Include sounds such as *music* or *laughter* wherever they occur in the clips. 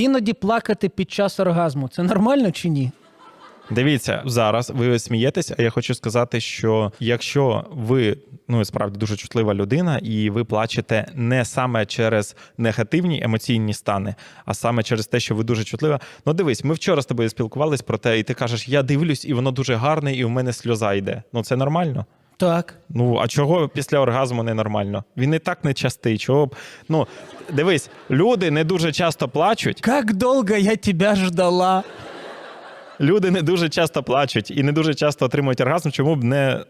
Іноді плакати під час оргазму це нормально чи ні? Дивіться, зараз ви смієтесь, а я хочу сказати, що якщо ви ну справді дуже чутлива людина, і ви плачете не саме через негативні емоційні стани, а саме через те, що ви дуже чутлива. Ну дивись, ми вчора з тобою спілкувались про те, і ти кажеш, я дивлюсь, і воно дуже гарне, і в мене сльоза йде. Ну це нормально. Так. Ну а чого після оргазму ненормально? Він і так не частий. Чого б ну дивись, люди не дуже часто плачуть. Как довго я тебе ждала? Люди не дуже часто плачуть і не дуже часто отримують оргазм, чому б не.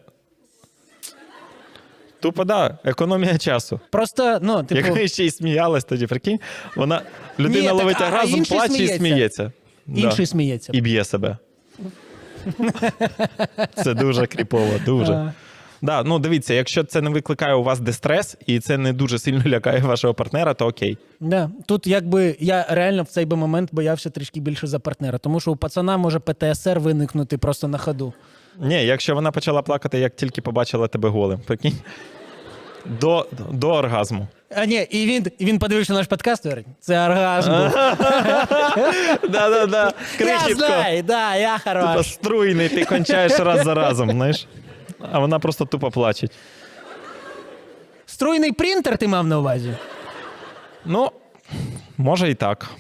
Тупо да, економія часу. Просто, ну, типу, Якщо ще й сміялась тоді, прикинь, вона людина Ні, так, ловить а оргазм, інший плаче і сміється. інший Да. сміється. І б'є себе. Це дуже кріпово, дуже. *laughs* А. Да, ну дивіться, якщо це не викликає у вас дистрес і це не дуже сильно лякає вашого партнера, то окей. Да. Тут якби я реально в цей би момент боявся трішки більше за партнера, тому що у пацана може ПТСР виникнути просто на ходу. Ні, якщо вона почала плакати, як тільки побачила тебе голим, прикинь. До, до оргазму. А ні, і він, і він подивився наш подкаст і говорить, це оргазм був. *laughs* Да-да-да. Я Крихітко. знаю, да, я хорош. струйний, ти кончаєш раз за разом, знаєш. А вона просто тупо плаче. Струйний принтер ти мав на увазі? Ну, може і так.